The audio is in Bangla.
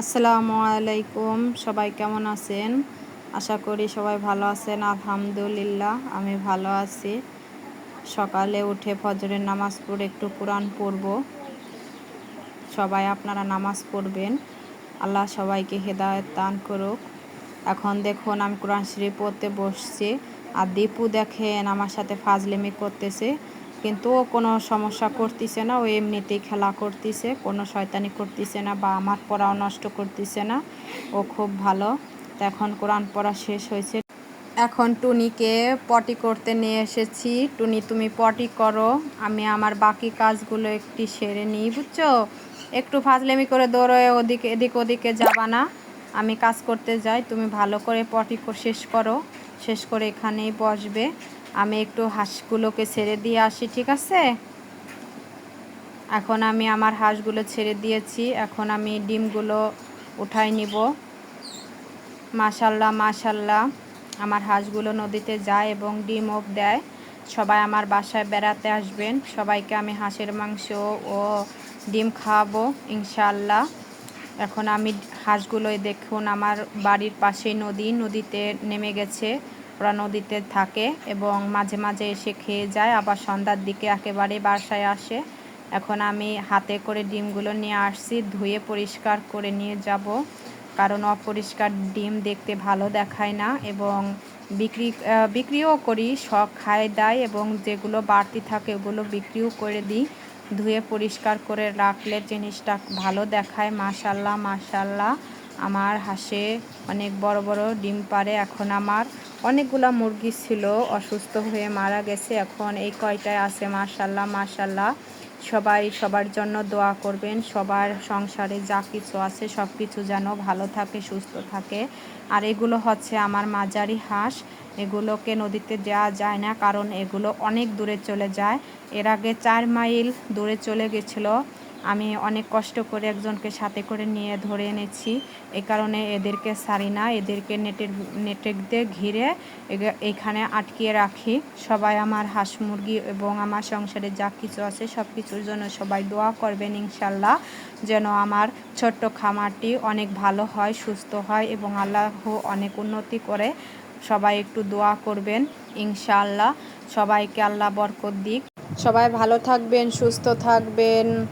আসসালামু আলাইকুম। সবাই কেমন আছেন? আশা করি সবাই ভালো আছেন, আলহামদুলিল্লাহ, আমি ভালো আছি। সকালে উঠে ফজরের নামাজ পড়ে একটু কোরআন পড়ব। সবাই আপনারা নামাজ পড়বেন। আল্লাহ সবাইকে হেদায়ত দান করুক। এখন দেখুন, আমি কোরআন শরীফ পড়তে বসছি। আর দীপু দেখেন, আমার সাথে ফাজলেমি করতেছে। কিন্তু ও কোনো সমস্যা করতেছে না, ও এমনিতেই খেলা করতেছে, কোনো শয়তানি করতেছে না বা আমার পড়াও নষ্ট করতেছে না, ও খুব ভালো। তো এখন কোরআন পড়া শেষ হয়েছে। এখন টুনিকে পটি করতে নিয়ে এসেছি। টুনি, তুমি পটি করো, আমি আমার বাকি কাজগুলো একটি সেরে নিই, বুঝছ? একটু ফাজলেমি করে দৌড়ে ওদিকে, এদিক ওদিকে যাবা না। আমি কাজ করতে যাই, তুমি ভালো করে পটি শেষ করো। শেষ করে এখানেই বসবে। আমি একটু হাঁসগুলোকে ছেড়ে দিয়ে আসি, ঠিক আছে? এখন আমি আমার হাঁসগুলো ছেড়ে দিয়েছি, এখন আমি ডিমগুলো উঠাই নিব। মাশাল্লাহ মাশাল্লাহ, আমার হাঁসগুলো নদীতে যায় এবং ডিমও দেয়। সবাই আমার বাসায় বেড়াতে আসবেন, সবাইকে আমি হাঁসের মাংস ও ডিম খাওয়াবো ইনশাল্লাহ এখন আমি হাঁসগুলোই দেখুন, আমার বাড়ির পাশেই নদী, নদীতে নেমে গেছে। ওরা নদীতে থাকে এবং মাঝে মাঝে এসে খেয়ে যায়, আবার সন্ধ্যার দিকে একেবারে বাসায় আসে। এখন আমি হাতে করে ডিমগুলো নিয়ে আসছি, ধুয়ে পরিষ্কার করে নিয়ে যাব। কারণ অপরিষ্কার ডিম দেখতে ভালো দেখায় না এবং বিক্রি বিক্রিও করি, শখ খায়, দেয় এবং যেগুলো বাড়তি থাকে ওগুলো বিক্রিও করে দিই। ধুয়ে পরিষ্কার করে রাখলে জিনিসটা ভালো দেখায়, মাশাল্লাহ মাশাল্লাহ। আমার হাঁসে অনেক বড় বড় ডিম পারে এখন আমার অনেকগুলো মুরগি ছিল, অসুস্থ হয়ে মারা গেছে। এখন এই কয়টায় আছে? মাশাল্লাহ মাশাল্লাহ সবাই সবার জন্য দোয়া করবেন। সবার সংসারে যা কিছু আছে সব কিছু যেন ভালো থাকে, সুস্থ থাকে। আর এগুলো হচ্ছে আমার মাঝারি হাঁস। এগুলোকে নদীতে দেওয়া যায় না, কারণ এগুলো অনেক দূরে চলে যায়। এর আগে চার মাইল দূরে চলে গেছিল। আমি অনেক কষ্ট করে একজনকে সাথে করে নিয়ে ধরে এনেছি। এই কারণে এদেরকে সারি না, এদেরকে নেটের নেটের দিয়ে ঘিরে এখানে আটকিয়ে রাখি। সবাই আমার হাঁস মুরগি এবং আমার সংসারে যা কিছু আছে সব কিছুর জন্য সবাই দোয়া করবেন ইনশাল্লাহ, যেন আমার ছোট্ট খামারটি অনেক ভালো হয়, সুস্থ হয় এবং আল্লাহ অনেক উন্নতি করে। সবাই একটু দোয়া করবেন ইনশাআল্লাহ সবাইকে আল্লাহ বরকত দিক। সবাই ভালো থাকবেন, সুস্থ থাকবেন।